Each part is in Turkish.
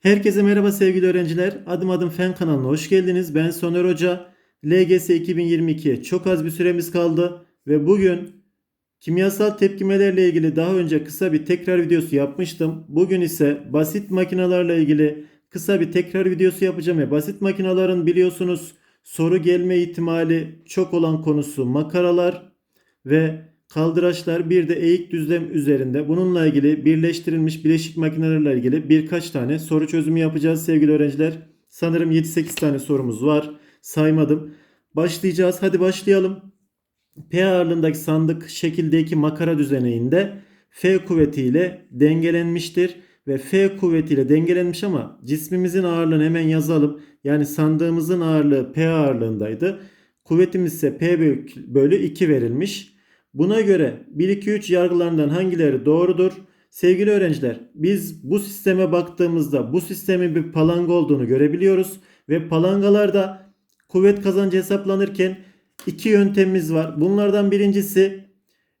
Herkese merhaba sevgili öğrenciler. Adım adım fen kanalına hoş geldiniz. Ben Soner Hoca. LGS 2022'ye çok az bir süremiz kaldı ve bugün kimyasal tepkimelerle ilgili daha önce kısa bir tekrar videosu yapmıştım. Bugün ise basit makinalarla ilgili kısa bir tekrar videosu yapacağım ve basit makinaların biliyorsunuz soru gelme ihtimali çok olan konusu makaralar ve kaldıraçlar bir de eğik düzlem üzerinde bununla ilgili birleştirilmiş bileşik makinelerle ilgili birkaç tane soru çözümü yapacağız sevgili öğrenciler. Sanırım 7-8 tane sorumuz var. Saymadım. Başlayacağız. Hadi başlayalım. P ağırlığındaki sandık şekildeki makara düzeneğinde F kuvvetiyle dengelenmiştir ve F kuvvetiyle dengelenmiş ama cismimizin ağırlığını hemen yazalım. Yani sandığımızın ağırlığı P ağırlığındaydı. Kuvvetimiz ise P bölü 2 verilmiş. Buna göre 1 2 3 yargılarından hangileri doğrudur? Sevgili öğrenciler, biz bu sisteme baktığımızda bu sistemin bir palanga olduğunu görebiliyoruz ve palangalarda kuvvet kazancı hesaplanırken iki yöntemimiz var. Bunlardan birincisi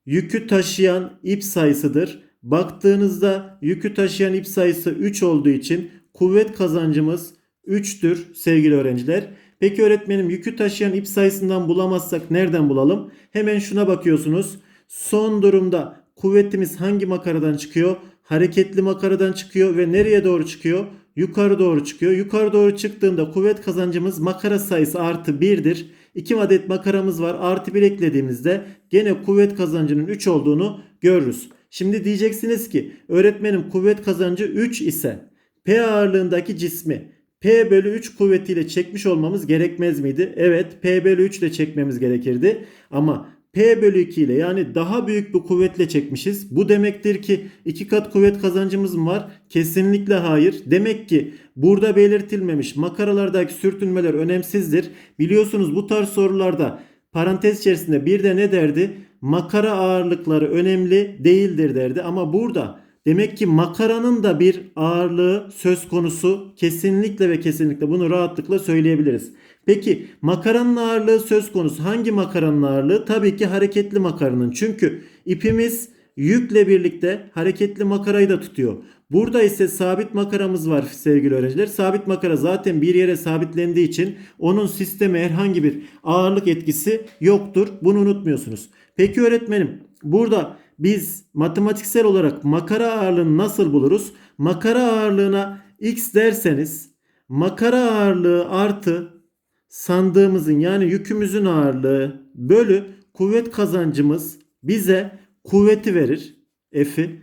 yükü taşıyan ip sayısıdır. Baktığınızda yükü taşıyan ip sayısı 3 olduğu için kuvvet kazancımız 3'tür sevgili öğrenciler. Peki öğretmenim yükü taşıyan ip sayısından bulamazsak nereden bulalım? Hemen şuna bakıyorsunuz. Son durumda kuvvetimiz hangi makaradan çıkıyor? Hareketli makaradan çıkıyor ve nereye doğru çıkıyor? Yukarı doğru çıkıyor. Yukarı doğru çıktığında kuvvet kazancımız makara sayısı artı 1'dir. 2 adet makaramız var. Artı 1 eklediğimizde gene kuvvet kazancının 3 olduğunu görürüz. Şimdi diyeceksiniz ki öğretmenim kuvvet kazancı 3 ise P ağırlığındaki cismi P bölü 3 kuvvetiyle çekmiş olmamız gerekmez miydi? Evet P bölü 3 ile çekmemiz gerekirdi. Ama P bölü 2 ile yani daha büyük bir kuvvetle çekmişiz. Bu demektir ki iki kat kuvvet kazancımız mı var? Kesinlikle hayır. Demek ki burada belirtilmemiş makaralardaki sürtünmeler önemsizdir. Biliyorsunuz bu tarz sorularda parantez içerisinde bir de ne derdi? Makara ağırlıkları önemli değildir derdi. Ama burada Demek ki makaranın da bir ağırlığı söz konusu. Kesinlikle ve kesinlikle bunu rahatlıkla söyleyebiliriz. Peki makaranın ağırlığı söz konusu. Hangi makaranın ağırlığı? Tabii ki hareketli makaranın. Çünkü ipimiz yükle birlikte hareketli makarayı da tutuyor. Burada ise sabit makaramız var sevgili öğrenciler. Sabit makara zaten bir yere sabitlendiği için onun sisteme herhangi bir ağırlık etkisi yoktur. Bunu unutmuyorsunuz. Peki öğretmenim burada biz matematiksel olarak makara ağırlığını nasıl buluruz? Makara ağırlığına x derseniz makara ağırlığı artı sandığımızın yani yükümüzün ağırlığı bölü kuvvet kazancımız bize kuvveti verir. F'i.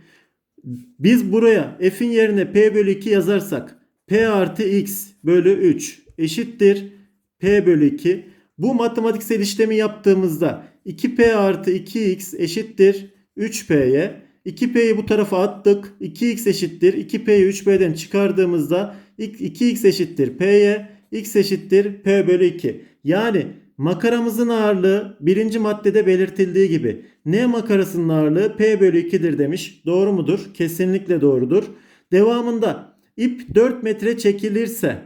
Biz buraya F'in yerine P bölü 2 yazarsak P artı X bölü 3 eşittir P bölü 2. Bu matematiksel işlemi yaptığımızda 2P artı 2X eşittir 3P'ye. 2P'yi bu tarafa attık. 2X eşittir. 2P'yi 3P'den çıkardığımızda 2X eşittir P'ye. X eşittir P bölü 2. Yani makaramızın ağırlığı birinci maddede belirtildiği gibi. N makarasının ağırlığı P bölü 2'dir demiş. Doğru mudur? Kesinlikle doğrudur. Devamında ip 4 metre çekilirse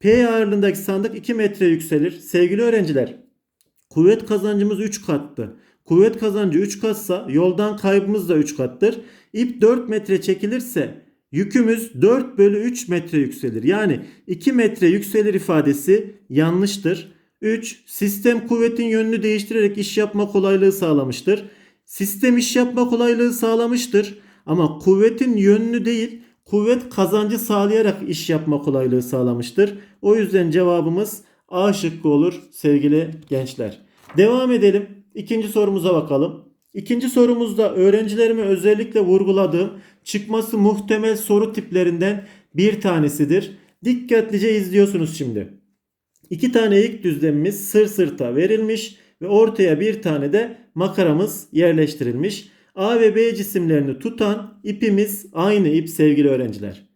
P ağırlığındaki sandık 2 metre yükselir. Sevgili öğrenciler kuvvet kazancımız 3 kattı. Kuvvet kazancı 3 katsa yoldan kaybımız da 3 kattır. İp 4 metre çekilirse yükümüz 4 bölü 3 metre yükselir. Yani 2 metre yükselir ifadesi yanlıştır. 3. Sistem kuvvetin yönünü değiştirerek iş yapma kolaylığı sağlamıştır. Sistem iş yapma kolaylığı sağlamıştır. Ama kuvvetin yönünü değil kuvvet kazancı sağlayarak iş yapma kolaylığı sağlamıştır. O yüzden cevabımız A şıkkı olur sevgili gençler. Devam edelim. İkinci sorumuza bakalım. İkinci sorumuzda öğrencilerime özellikle vurguladığım çıkması muhtemel soru tiplerinden bir tanesidir. Dikkatlice izliyorsunuz şimdi. İki tane ilk düzlemimiz sır sırta verilmiş ve ortaya bir tane de makaramız yerleştirilmiş. A ve B cisimlerini tutan ipimiz aynı ip sevgili öğrenciler.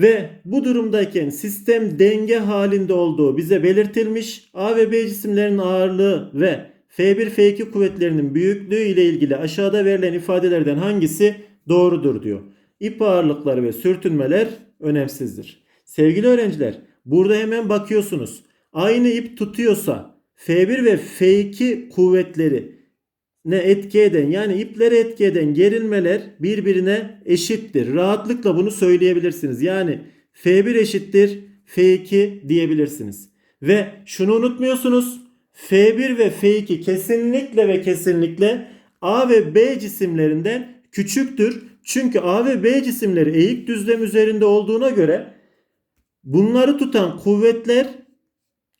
Ve bu durumdayken sistem denge halinde olduğu bize belirtilmiş. A ve B cisimlerinin ağırlığı ve F1 F2 kuvvetlerinin büyüklüğü ile ilgili aşağıda verilen ifadelerden hangisi doğrudur diyor. İp ağırlıkları ve sürtünmeler önemsizdir. Sevgili öğrenciler burada hemen bakıyorsunuz. Aynı ip tutuyorsa F1 ve F2 kuvvetleri ne etki eden yani iplere etki eden gerilmeler birbirine eşittir. Rahatlıkla bunu söyleyebilirsiniz. Yani F1 eşittir F2 diyebilirsiniz. Ve şunu unutmuyorsunuz. F1 ve F2 kesinlikle ve kesinlikle A ve B cisimlerinden küçüktür. Çünkü A ve B cisimleri eğik düzlem üzerinde olduğuna göre bunları tutan kuvvetler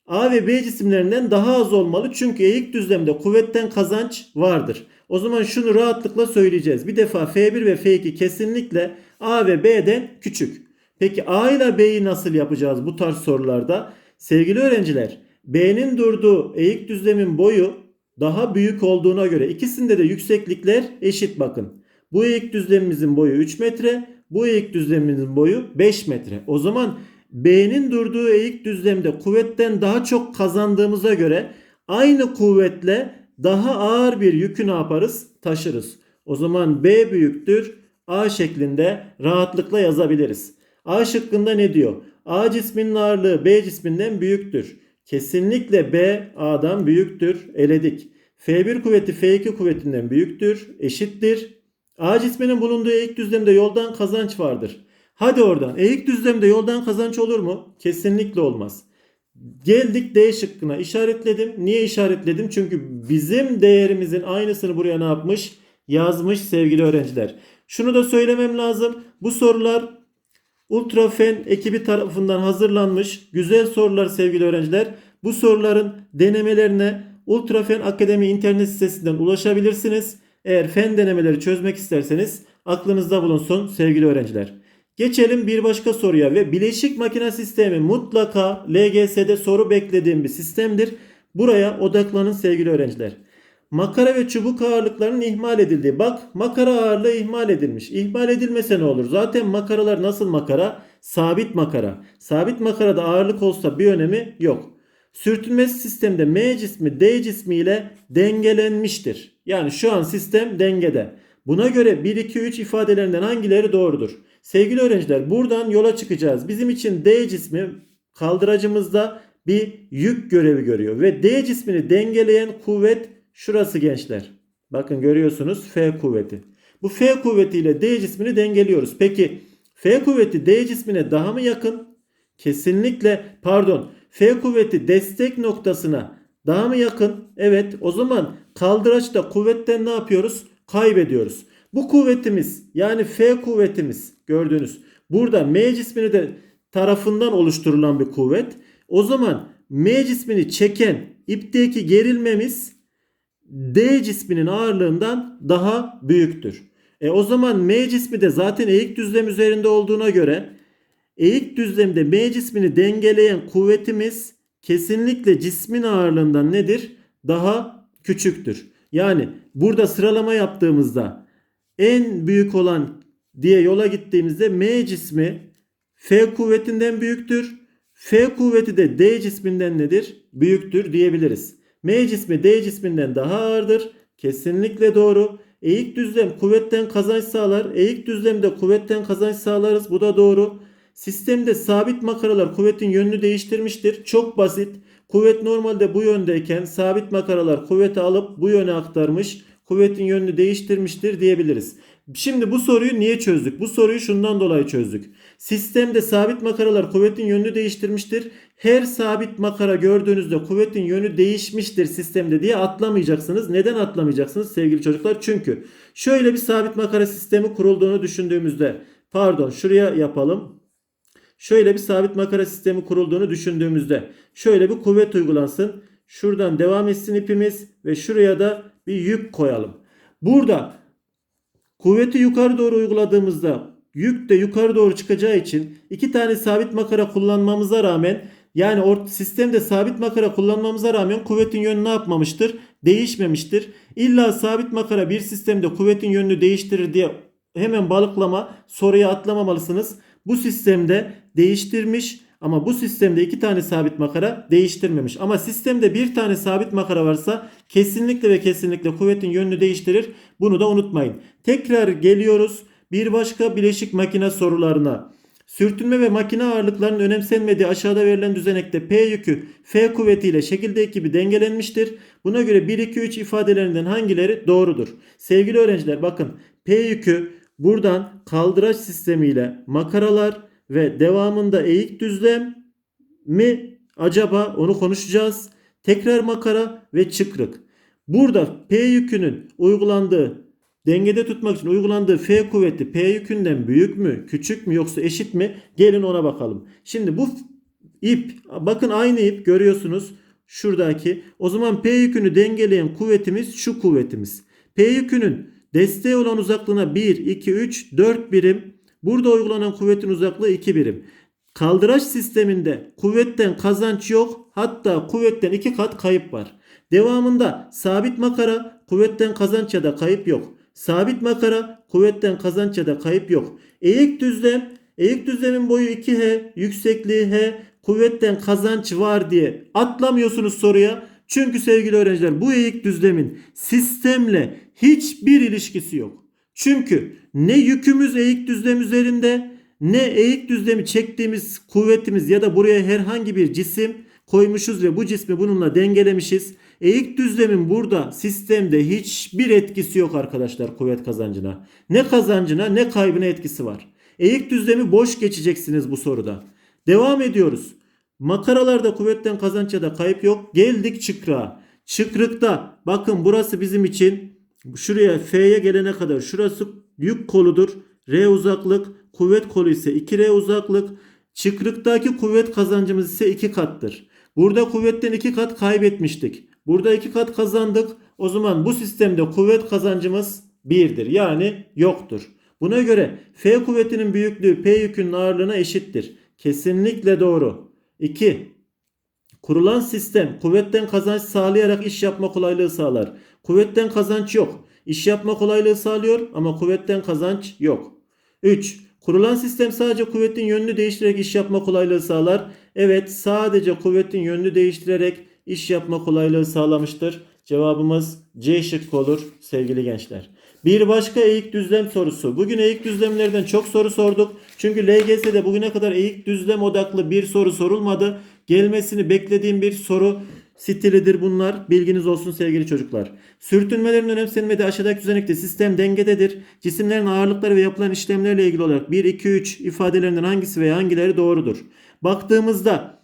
A ve B cisimlerinden daha az olmalı. Çünkü eğik düzlemde kuvvetten kazanç vardır. O zaman şunu rahatlıkla söyleyeceğiz. Bir defa F1 ve F2 kesinlikle A ve B'den küçük. Peki A ile B'yi nasıl yapacağız bu tarz sorularda? Sevgili öğrenciler, B'nin durduğu eğik düzlemin boyu daha büyük olduğuna göre ikisinde de yükseklikler eşit bakın. Bu eğik düzlemimizin boyu 3 metre, bu eğik düzlemimizin boyu 5 metre. O zaman B'nin durduğu eğik düzlemde kuvvetten daha çok kazandığımıza göre aynı kuvvetle daha ağır bir yükü ne yaparız? Taşırız. O zaman B büyüktür A şeklinde rahatlıkla yazabiliriz. A şıkkında ne diyor? A cisminin ağırlığı B cisminden büyüktür. Kesinlikle B A'dan büyüktür. Eledik. F1 kuvveti F2 kuvvetinden büyüktür. Eşittir. A cisminin bulunduğu eğik düzlemde yoldan kazanç vardır. Hadi oradan. Eğik düzlemde yoldan kazanç olur mu? Kesinlikle olmaz. Geldik D şıkkına işaretledim. Niye işaretledim? Çünkü bizim değerimizin aynısını buraya ne yapmış? Yazmış sevgili öğrenciler. Şunu da söylemem lazım. Bu sorular Ultrafen ekibi tarafından hazırlanmış güzel sorular sevgili öğrenciler. Bu soruların denemelerine Ultrafen Akademi internet sitesinden ulaşabilirsiniz. Eğer fen denemeleri çözmek isterseniz aklınızda bulunsun sevgili öğrenciler. Geçelim bir başka soruya ve bileşik makine sistemi mutlaka LGS'de soru beklediğim bir sistemdir. Buraya odaklanın sevgili öğrenciler. Makara ve çubuk ağırlıklarının ihmal edildiği. Bak makara ağırlığı ihmal edilmiş. İhmal edilmese ne olur? Zaten makaralar nasıl makara? Sabit makara. Sabit makarada ağırlık olsa bir önemi yok. Sürtünmesi sistemde M cismi D cismi ile dengelenmiştir. Yani şu an sistem dengede. Buna göre 1, 2, 3 ifadelerinden hangileri doğrudur? Sevgili öğrenciler buradan yola çıkacağız. Bizim için D cismi kaldıracımızda bir yük görevi görüyor. Ve D cismini dengeleyen kuvvet şurası gençler. Bakın görüyorsunuz F kuvveti. Bu F kuvvetiyle D cismini dengeliyoruz. Peki F kuvveti D cismine daha mı yakın? Kesinlikle pardon. F kuvveti destek noktasına daha mı yakın? Evet. O zaman kaldıraçta kuvvetten ne yapıyoruz? Kaybediyoruz. Bu kuvvetimiz yani F kuvvetimiz gördüğünüz burada M cismini de tarafından oluşturulan bir kuvvet. O zaman M cismini çeken ipteki gerilmemiz D cisminin ağırlığından daha büyüktür. E o zaman M cismi de zaten eğik düzlem üzerinde olduğuna göre eğik düzlemde M cismini dengeleyen kuvvetimiz kesinlikle cismin ağırlığından nedir? Daha küçüktür. Yani burada sıralama yaptığımızda en büyük olan diye yola gittiğimizde M cismi F kuvvetinden büyüktür. F kuvveti de D cisminden nedir? Büyüktür diyebiliriz. M cismi D cisminden daha ağırdır. Kesinlikle doğru. Eğik düzlem kuvvetten kazanç sağlar. Eğik düzlemde kuvvetten kazanç sağlarız. Bu da doğru. Sistemde sabit makaralar kuvvetin yönünü değiştirmiştir. Çok basit. Kuvvet normalde bu yöndeyken sabit makaralar kuvveti alıp bu yöne aktarmış. Kuvvetin yönünü değiştirmiştir diyebiliriz. Şimdi bu soruyu niye çözdük? Bu soruyu şundan dolayı çözdük. Sistemde sabit makaralar kuvvetin yönünü değiştirmiştir. Her sabit makara gördüğünüzde kuvvetin yönü değişmiştir sistemde diye atlamayacaksınız. Neden atlamayacaksınız sevgili çocuklar? Çünkü şöyle bir sabit makara sistemi kurulduğunu düşündüğümüzde pardon şuraya yapalım. Şöyle bir sabit makara sistemi kurulduğunu düşündüğümüzde şöyle bir kuvvet uygulansın. Şuradan devam etsin ipimiz ve şuraya da bir yük koyalım. Burada kuvveti yukarı doğru uyguladığımızda yük de yukarı doğru çıkacağı için iki tane sabit makara kullanmamıza rağmen yani sistemde sabit makara kullanmamıza rağmen kuvvetin yönü ne yapmamıştır? Değişmemiştir. İlla sabit makara bir sistemde kuvvetin yönünü değiştirir diye hemen balıklama soruya atlamamalısınız. Bu sistemde değiştirmiş ama bu sistemde iki tane sabit makara değiştirmemiş. Ama sistemde bir tane sabit makara varsa kesinlikle ve kesinlikle kuvvetin yönünü değiştirir. Bunu da unutmayın. Tekrar geliyoruz bir başka bileşik makine sorularına. Sürtünme ve makine ağırlıklarının önemsenmediği aşağıda verilen düzenekte P yükü F kuvvetiyle şekilde ekibi dengelenmiştir. Buna göre 1, 2, 3 ifadelerinden hangileri doğrudur? Sevgili öğrenciler bakın P yükü buradan kaldıraç sistemiyle makaralar ve devamında eğik düzlem mi acaba onu konuşacağız. Tekrar makara ve çıkrık. Burada P yükünün uygulandığı dengede tutmak için uygulandığı F kuvveti P yükünden büyük mü, küçük mü yoksa eşit mi? Gelin ona bakalım. Şimdi bu ip bakın aynı ip görüyorsunuz şuradaki. O zaman P yükünü dengeleyen kuvvetimiz şu kuvvetimiz. P yükünün desteği olan uzaklığına 1, 2, 3, 4 birim. Burada uygulanan kuvvetin uzaklığı 2 birim. Kaldıraç sisteminde kuvvetten kazanç yok. Hatta kuvvetten 2 kat kayıp var. Devamında sabit makara kuvvetten kazanç ya da kayıp yok. Sabit makara kuvvetten kazanç ya da kayıp yok. Eğik düzlem eğik düzlemin boyu 2H, yüksekliği H, kuvvetten kazanç var diye atlamıyorsunuz soruya. Çünkü sevgili öğrenciler bu eğik düzlemin sistemle hiçbir ilişkisi yok. Çünkü ne yükümüz eğik düzlem üzerinde ne eğik düzlemi çektiğimiz kuvvetimiz ya da buraya herhangi bir cisim koymuşuz ve bu cismi bununla dengelemişiz. Eğik düzlemin burada sistemde hiçbir etkisi yok arkadaşlar kuvvet kazancına. Ne kazancına ne kaybına etkisi var. Eğik düzlemi boş geçeceksiniz bu soruda. Devam ediyoruz. Makaralarda kuvvetten kazanç ya da kayıp yok. Geldik çıkrığa. Çıkrıkta bakın burası bizim için şuraya F'ye gelene kadar şurası yük koludur. R uzaklık, kuvvet kolu ise 2R uzaklık. Çıkrıktaki kuvvet kazancımız ise 2 kattır. Burada kuvvetten 2 kat kaybetmiştik. Burada 2 kat kazandık. O zaman bu sistemde kuvvet kazancımız 1'dir. Yani yoktur. Buna göre F kuvvetinin büyüklüğü P yükünün ağırlığına eşittir. Kesinlikle doğru. 2. Kurulan sistem kuvvetten kazanç sağlayarak iş yapma kolaylığı sağlar. Kuvvetten kazanç yok. İş yapma kolaylığı sağlıyor ama kuvvetten kazanç yok. 3. Kurulan sistem sadece kuvvetin yönünü değiştirerek iş yapma kolaylığı sağlar. Evet sadece kuvvetin yönünü değiştirerek iş yapma kolaylığı sağlamıştır. Cevabımız C şıkkı olur sevgili gençler. Bir başka eğik düzlem sorusu. Bugün eğik düzlemlerden çok soru sorduk. Çünkü LGS'de bugüne kadar eğik düzlem odaklı bir soru sorulmadı. Gelmesini beklediğim bir soru stilidir bunlar. Bilginiz olsun sevgili çocuklar. Sürtünmelerin önemsenmediği aşağıdaki düzenekte sistem dengededir. Cisimlerin ağırlıkları ve yapılan işlemlerle ilgili olarak 1, 2, 3 ifadelerinden hangisi veya hangileri doğrudur? Baktığımızda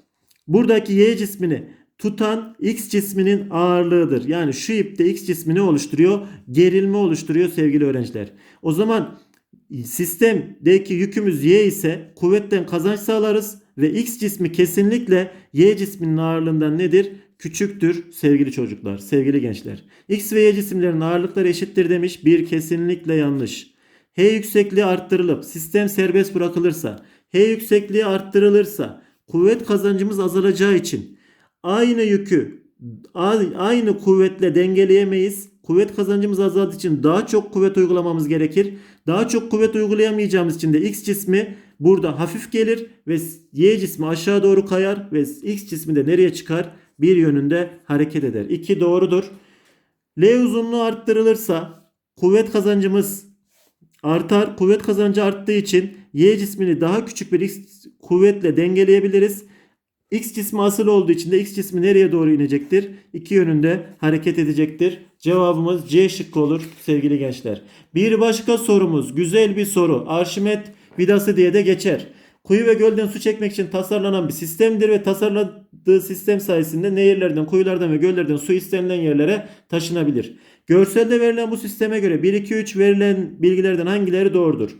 buradaki Y cismini tutan X cisminin ağırlığıdır. Yani şu ipte X cismini oluşturuyor? Gerilme oluşturuyor sevgili öğrenciler. O zaman sistemdeki yükümüz Y ise kuvvetten kazanç sağlarız ve X cismi kesinlikle Y cisminin ağırlığından nedir? Küçüktür sevgili çocuklar, sevgili gençler. X ve Y cisimlerin ağırlıkları eşittir demiş. Bir kesinlikle yanlış. H yüksekliği arttırılıp sistem serbest bırakılırsa, H yüksekliği arttırılırsa kuvvet kazancımız azalacağı için aynı yükü aynı kuvvetle dengeleyemeyiz. Kuvvet kazancımız azaldığı için daha çok kuvvet uygulamamız gerekir. Daha çok kuvvet uygulayamayacağımız için de X cismi burada hafif gelir ve Y cismi aşağı doğru kayar ve X cismi de nereye çıkar? Bir yönünde hareket eder. 2 doğrudur. L uzunluğu arttırılırsa kuvvet kazancımız artar. Kuvvet kazancı arttığı için Y cismini daha küçük bir X kuvvetle dengeleyebiliriz. X cismi asıl olduğu için de X cismi nereye doğru inecektir? İki yönünde hareket edecektir. Cevabımız C şıkkı olur sevgili gençler. Bir başka sorumuz güzel bir soru. Arşimet vidası diye de geçer. Kuyu ve gölden su çekmek için tasarlanan bir sistemdir ve tasarladığı sistem sayesinde nehirlerden, kuyulardan ve göllerden su istenilen yerlere taşınabilir. Görselde verilen bu sisteme göre 1, 2, 3 verilen bilgilerden hangileri doğrudur?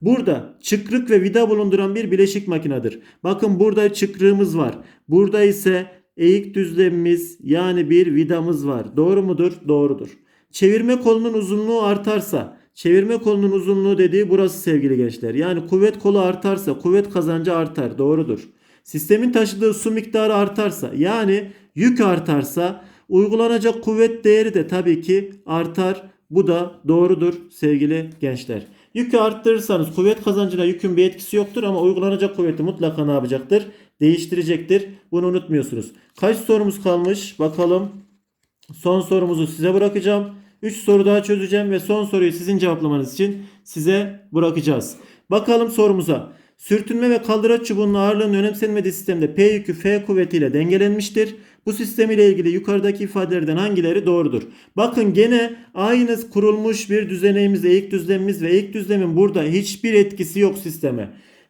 Burada çıkrık ve vida bulunduran bir bileşik makinedir. Bakın burada çıkrığımız var. Burada ise eğik düzlemimiz yani bir vidamız var. Doğru mudur? Doğrudur. Çevirme kolunun uzunluğu artarsa, çevirme kolunun uzunluğu dediği burası sevgili gençler. Yani kuvvet kolu artarsa kuvvet kazancı artar. Doğrudur. Sistemin taşıdığı su miktarı artarsa yani yük artarsa uygulanacak kuvvet değeri de tabii ki artar. Bu da doğrudur sevgili gençler. Yükü arttırırsanız kuvvet kazancına yükün bir etkisi yoktur ama uygulanacak kuvveti mutlaka ne yapacaktır? Değiştirecektir. Bunu unutmuyorsunuz. Kaç sorumuz kalmış? Bakalım. Son sorumuzu size bırakacağım. 3 soru daha çözeceğim ve son soruyu sizin cevaplamanız için size bırakacağız. Bakalım sorumuza. Sürtünme ve kaldıraç çubuğunun ağırlığının önemsenmediği sistemde P yükü F kuvvetiyle dengelenmiştir. Bu sistem ile ilgili yukarıdaki ifadelerden hangileri doğrudur? Bakın gene aynı kurulmuş bir düzeneğimiz, eğik düzlemimiz ve eğik düzlemin burada hiçbir etkisi yok sisteme.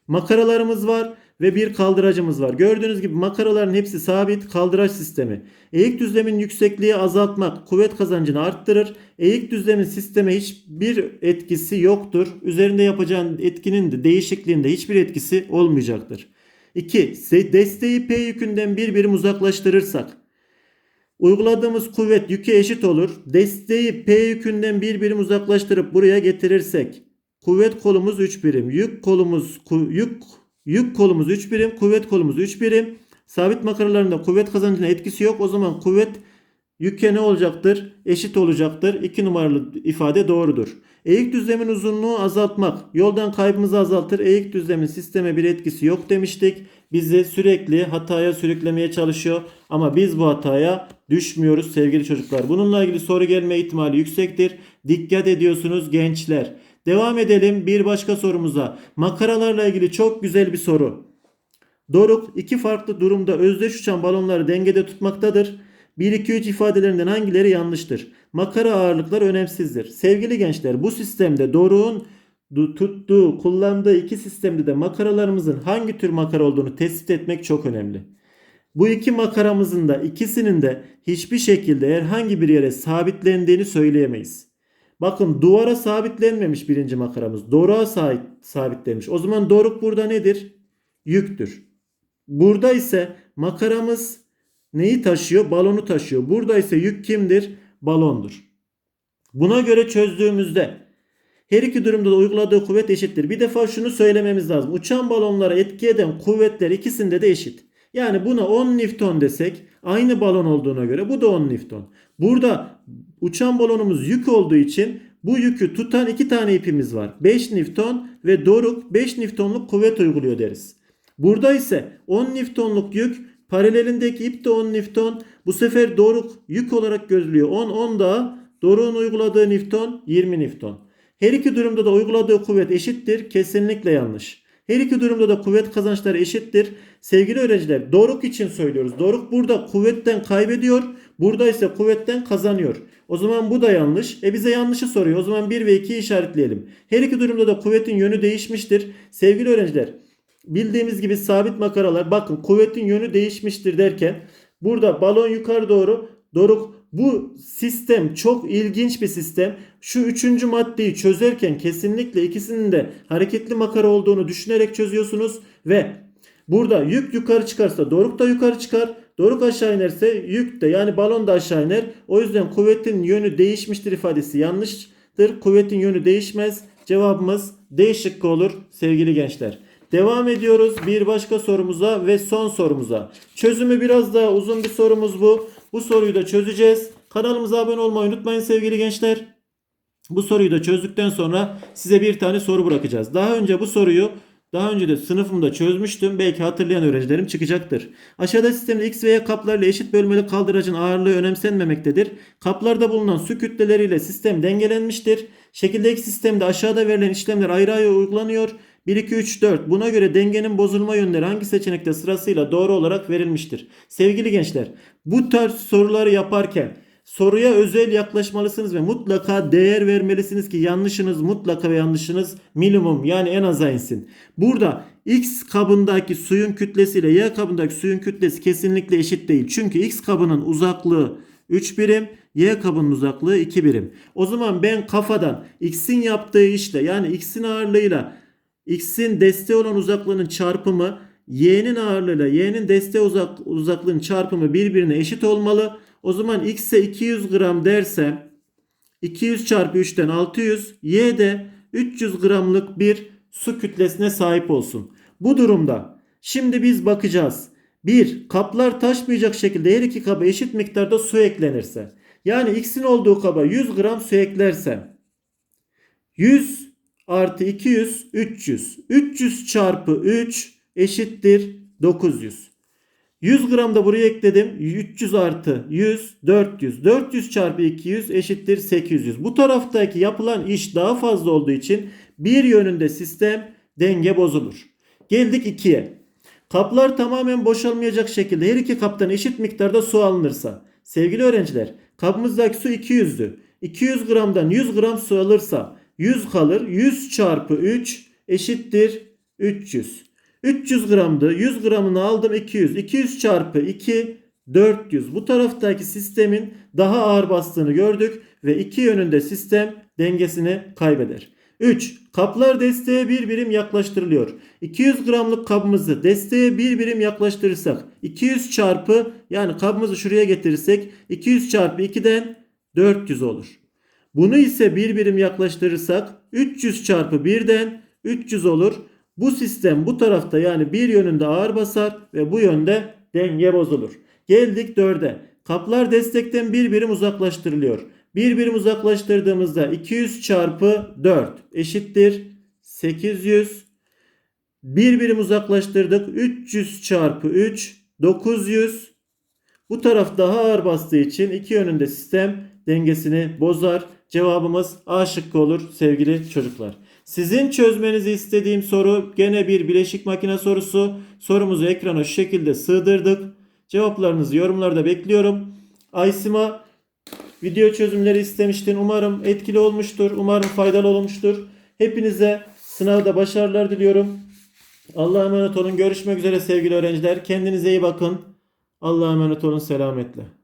makaralarımız var ve bir kaldıracımız var. Gördüğünüz gibi makaraların hepsi sabit kaldıraç sistemi. Eğik düzlemin yüksekliği azaltmak kuvvet kazancını arttırır. Eğik düzlemin sisteme hiçbir etkisi yoktur. Üzerinde yapacağın etkinin de değişikliğinde hiçbir etkisi olmayacaktır. 2. Desteği P yükünden bir birim uzaklaştırırsak Uyguladığımız kuvvet yüke eşit olur. Desteği P yükünden bir birim uzaklaştırıp buraya getirirsek kuvvet kolumuz 3 birim. Yük kolumuz yük yük kolumuz 3 birim. Kuvvet kolumuz 3 birim. Sabit makaralarında kuvvet kazancına etkisi yok. O zaman kuvvet yüke ne olacaktır? Eşit olacaktır. 2 numaralı ifade doğrudur. Eğik düzlemin uzunluğu azaltmak. Yoldan kaybımızı azaltır. Eğik düzlemin sisteme bir etkisi yok demiştik. Bizi sürekli hataya sürüklemeye çalışıyor. Ama biz bu hataya düşmüyoruz sevgili çocuklar. Bununla ilgili soru gelme ihtimali yüksektir. Dikkat ediyorsunuz gençler. Devam edelim bir başka sorumuza. Makaralarla ilgili çok güzel bir soru. Doruk iki farklı durumda özdeş uçan balonları dengede tutmaktadır. 1 2 3 ifadelerinden hangileri yanlıştır? Makara ağırlıklar önemsizdir. Sevgili gençler bu sistemde Doruk'un tuttuğu, kullandığı iki sistemde de makaralarımızın hangi tür makara olduğunu tespit etmek çok önemli. Bu iki makaramızın da ikisinin de hiçbir şekilde herhangi bir yere sabitlendiğini söyleyemeyiz. Bakın duvara sabitlenmemiş birinci makaramız. Doruğa sa- sabitlenmiş. O zaman doruk burada nedir? Yüktür. Burada ise makaramız neyi taşıyor? Balonu taşıyor. Burada ise yük kimdir? Balondur. Buna göre çözdüğümüzde her iki durumda da uyguladığı kuvvet eşittir. Bir defa şunu söylememiz lazım. Uçan balonlara etki eden kuvvetler ikisinde de eşit. Yani buna 10 Newton desek aynı balon olduğuna göre bu da 10 Newton. Burada uçan balonumuz yük olduğu için bu yükü tutan iki tane ipimiz var. 5 Newton ve Doruk 5 Newtonluk kuvvet uyguluyor deriz. Burada ise 10 Newtonluk yük paralelindeki ip de 10 Newton. Bu sefer Doruk yük olarak gözlüyor. 10 10 daha Doruk'un uyguladığı Newton 20 Newton. Her iki durumda da uyguladığı kuvvet eşittir. Kesinlikle yanlış. Her iki durumda da kuvvet kazançları eşittir. Sevgili öğrenciler Doruk için söylüyoruz. Doruk burada kuvvetten kaybediyor. Burada ise kuvvetten kazanıyor. O zaman bu da yanlış. E bize yanlışı soruyor. O zaman 1 ve 2'yi işaretleyelim. Her iki durumda da kuvvetin yönü değişmiştir. Sevgili öğrenciler bildiğimiz gibi sabit makaralar bakın kuvvetin yönü değişmiştir derken burada balon yukarı doğru Doruk bu sistem çok ilginç bir sistem. Şu üçüncü maddeyi çözerken kesinlikle ikisinin de hareketli makara olduğunu düşünerek çözüyorsunuz ve burada yük yukarı çıkarsa doruk da yukarı çıkar. Doruk aşağı inerse yük de yani balon da aşağı iner. O yüzden kuvvetin yönü değişmiştir ifadesi yanlıştır. Kuvvetin yönü değişmez. Cevabımız D şıkkı olur sevgili gençler. Devam ediyoruz bir başka sorumuza ve son sorumuza. Çözümü biraz daha uzun bir sorumuz bu. Bu soruyu da çözeceğiz. Kanalımıza abone olmayı unutmayın sevgili gençler. Bu soruyu da çözdükten sonra size bir tane soru bırakacağız. Daha önce bu soruyu daha önce de sınıfımda çözmüştüm. Belki hatırlayan öğrencilerim çıkacaktır. Aşağıda sistemde X ve Y kaplarıyla eşit bölmeli kaldıracın ağırlığı önemsenmemektedir. Kaplarda bulunan su kütleleriyle sistem dengelenmiştir. Şekildeki sistemde aşağıda verilen işlemler ayrı ayrı uygulanıyor. 1, 2, 3, 4. Buna göre dengenin bozulma yönleri hangi seçenekte sırasıyla doğru olarak verilmiştir? Sevgili gençler, bu tarz soruları yaparken soruya özel yaklaşmalısınız ve mutlaka değer vermelisiniz ki yanlışınız mutlaka ve yanlışınız minimum yani en aza insin. Burada X kabındaki suyun kütlesiyle Y kabındaki suyun kütlesi kesinlikle eşit değil. Çünkü X kabının uzaklığı 3 birim, Y kabının uzaklığı 2 birim. O zaman ben kafadan X'in yaptığı işle yani X'in ağırlığıyla X'in desteği olan uzaklığının çarpımı Y'nin ağırlığıyla Y'nin desteği uzak, uzaklığının çarpımı birbirine eşit olmalı. O zaman X'e 200 gram dersem 200 çarpı 3'ten 600 Y de 300 gramlık bir su kütlesine sahip olsun. Bu durumda şimdi biz bakacağız. 1. Kaplar taşmayacak şekilde her iki kaba eşit miktarda su eklenirse. Yani X'in olduğu kaba 100 gram su eklersem 100 artı 200 300. 300 çarpı 3 eşittir 900. 100 gram da buraya ekledim. 300 artı 100 400. 400 çarpı 200 eşittir 800. Bu taraftaki yapılan iş daha fazla olduğu için bir yönünde sistem denge bozulur. Geldik 2'ye. Kaplar tamamen boşalmayacak şekilde her iki kaptan eşit miktarda su alınırsa. Sevgili öğrenciler kabımızdaki su 200'dü. 200 gramdan 100 gram su alırsa 100 kalır. 100 çarpı 3 eşittir 300. 300 gramdı. 100 gramını aldım 200. 200 çarpı 2 400. Bu taraftaki sistemin daha ağır bastığını gördük ve iki yönünde sistem dengesini kaybeder. 3. Kaplar desteğe bir birim yaklaştırılıyor. 200 gramlık kabımızı desteğe bir birim yaklaştırırsak 200 çarpı yani kabımızı şuraya getirirsek 200 çarpı 2'den 400 olur. Bunu ise bir birim yaklaştırırsak 300 çarpı 1'den 300 olur. Bu sistem bu tarafta yani bir yönünde ağır basar ve bu yönde denge bozulur. Geldik 4'e. Kaplar destekten bir birim uzaklaştırılıyor. Bir birim uzaklaştırdığımızda 200 çarpı 4 eşittir 800. Bir birim uzaklaştırdık. 300 çarpı 3 900. Bu taraf daha ağır bastığı için iki yönünde sistem dengesini bozar. Cevabımız A şıkkı olur sevgili çocuklar. Sizin çözmenizi istediğim soru gene bir bileşik makine sorusu. Sorumuzu ekrana şu şekilde sığdırdık. Cevaplarınızı yorumlarda bekliyorum. Aysima video çözümleri istemiştin. Umarım etkili olmuştur. Umarım faydalı olmuştur. Hepinize sınavda başarılar diliyorum. Allah'a emanet olun. Görüşmek üzere sevgili öğrenciler. Kendinize iyi bakın. Allah'a emanet olun. Selametle.